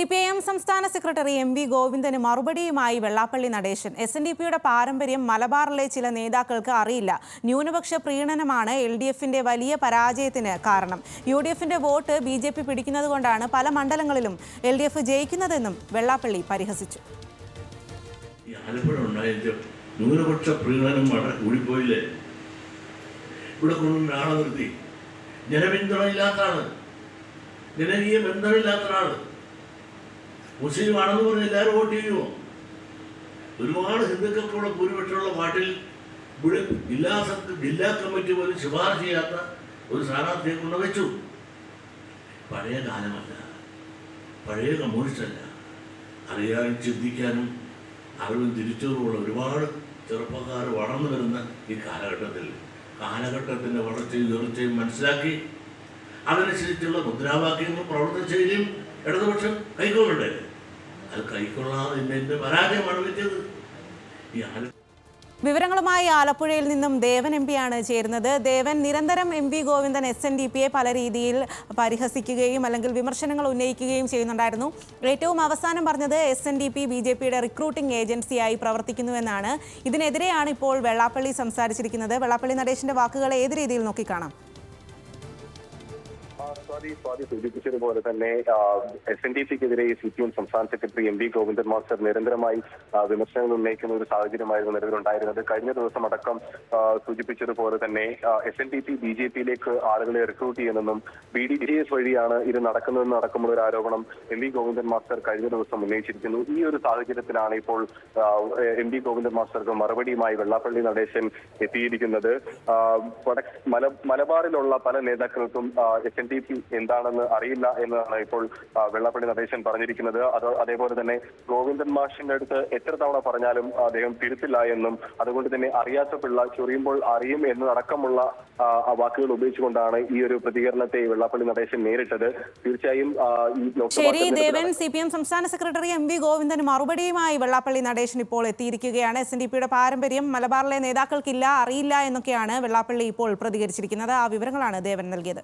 C P I M സംസ്ഥാന secretary M V ഗോവിന്ദന് മറുപടിയുമായി Vellappally Natesan. S N D പിയുടെ പാരമ്പര്യം മലബാറിലെ ചില നേതാക്കൾക്ക് അറിയില്ല. ന്യൂനപക്ഷ പ്രീണനമാണ് എൽ ഡി എഫിന്റെ വലിയ പരാജയത്തിന് കാരണം. യു ഡി എഫിന്റെ വോട്ട് ബി ജെ പി പിടിക്കുന്നതുകൊണ്ടാണ് പല മണ്ഡലങ്ങളിലും എൽ ഡി എഫ് ജയിക്കുന്നതെന്നും വെള്ളാപ്പള്ളി പരിഹസിച്ചു. ജനപിന്തുണ ഇല്ലാത്തതാണ് ജനകീയ ബന്ധമില്ലാത്ത ഒരാൾ മുസ്ലിം ആണെന്ന് പറഞ്ഞ് എല്ലാവരും വോട്ട് ചെയ്യുമോ ഒരുപാട് ഹിന്ദുക്കൾക്കുള്ള ഭൂരിപക്ഷമുള്ള പാട്ടിൽ ഇവിടെ ജില്ലാ ജില്ലാ കമ്മിറ്റി പോലും ശുപാർശ ചെയ്യാത്ത ഒരു സ്ഥാനാർത്ഥിയെ കൊണ്ടുവച്ചു. പഴയ കാലമല്ല. പഴയ കമ്മ്യൂണിസ്റ്റ് അല്ല അറിയാനും ചിന്തിക്കാനും അറിവും തിരിച്ചറിവുള്ള ഒരുപാട് ചെറുപ്പക്കാർ വളർന്നു വരുന്ന ഈ കാലഘട്ടത്തിൽ. കാലഘട്ടത്തിന്റെ വളർച്ചയും ഉയർച്ചയും മനസ്സിലാക്കി അതനുസരിച്ചുള്ള മുദ്രാവാക്യങ്ങളും പ്രവർത്തന ശൈലിയും ഇടതുപക്ഷം കൈക്കൊള്ളണ്ടേ? അത് കൈക്കൊള്ളാതെ പരാജയമാണ് പറ്റിയത്. വിവരങ്ങളുമായി ആലപ്പുഴയിൽ നിന്നും ദേവൻ എം പിയാണ് ചേരുന്നത്. ദേവൻ നിരന്തരം M V Govindan S N D പിയെ പല രീതിയിൽ പരിഹസിക്കുകയും അല്ലെങ്കിൽ വിമർശനങ്ങൾ ഉന്നയിക്കുകയും ചെയ്യുന്നുണ്ടായിരുന്നു. ഏറ്റവും അവസാനം പറഞ്ഞത് S N D P B J പിയുടെ റിക്രൂട്ടിംഗ് ഏജൻസിയായി പ്രവർത്തിക്കുന്നുവെന്നാണ് ഇതിനെതിരെയാണ് ഇപ്പോൾ വെള്ളാപ്പള്ളി സംസാരിച്ചിരിക്കുന്നത്. വെള്ളാപ്പള്ളി നടേശന്റെ വാക്കുകൾ ഏത് രീതിയിൽ നോക്കിക്കാണാം? സ്വാതി സൂചിപ്പിച്ചതുപോലെ തന്നെ എസ് എൻ ഡി പിക്കെതിരെ സി പി എം സംസ്ഥാന secretary M V Govindan master നിരന്തരമായി വിമർശനങ്ങൾ ഉന്നയിക്കുന്ന ഒരു സാഹചര്യമായിരുന്നു നിലവിലുണ്ടായിരുന്നത് കഴിഞ്ഞ ദിവസം അടക്കം സൂചിപ്പിച്ചതുപോലെ തന്നെ S N D P B J പിയിലേക്ക് ആളുകളെ റിക്രൂട്ട് ചെയ്യുന്നെന്നും ബി ഡി ജി എസ് വഴിയാണ് ഇത് നടക്കുന്നതെന്ന് അടക്കമുള്ള ഒരു ആരോപണം എം വി ഗോവിന്ദൻ മാസ്റ്റർ കഴിഞ്ഞ ദിവസം ഉന്നയിച്ചിരിക്കുന്നു. ഈ ഒരു സാഹചര്യത്തിലാണ് ഇപ്പോൾ എം വി ഗോവിന്ദൻ മാസ്റ്റർക്ക് മറുപടിയുമായി വെള്ളാപ്പള്ളി നടേശൻ എത്തിയിരിക്കുന്നത്. മലബാറിലുള്ള പല നേതാക്കൾക്കും എസ് എൻ ഡി പി എന്താണെന്ന് അറിയില്ല എന്നതാണ് ഇപ്പോൾ വെള്ളാപ്പള്ളി നടേശൻ പറഞ്ഞിരിക്കുന്നത്. അത് അതേപോലെ തന്നെ ഗോവിന്ദൻ മാഷിന്റെ അടുത്ത് എത്ര തവണ പറഞ്ഞാലും അദ്ദേഹം തിരുത്തില്ല എന്നും അതുകൊണ്ട് തന്നെ അറിയാത്ത പിള്ള ചൊറിയുമ്പോൾ അറിയും എന്നതടക്കമുള്ള വാക്കുകൾ ഉപയോഗിച്ചുകൊണ്ടാണ് ഈ ഒരു പ്രതികരണത്തെ വെള്ളാപ്പള്ളി നടേശൻ നേരിട്ടത്. തീർച്ചയായും ശരി ദേവൻ സി പി എം സംസ്ഥാന സെക്രട്ടറി എം വി ഗോവിന്ദന് മറുപടിയുമായി വെള്ളാപ്പള്ളി നടേശൻ ഇപ്പോൾ എത്തിയിരിക്കുകയാണ്. എസ് എൻ ഡി പിയുടെ പാരമ്പര്യം മലബാറിലെ നേതാക്കൾക്കില്ല അറിയില്ല എന്നൊക്കെയാണ് വെള്ളാപ്പള്ളി ഇപ്പോൾ പ്രതികരിച്ചിരിക്കുന്നത്. ആ വിവരങ്ങളാണ് ദേവൻ നൽകിയത്.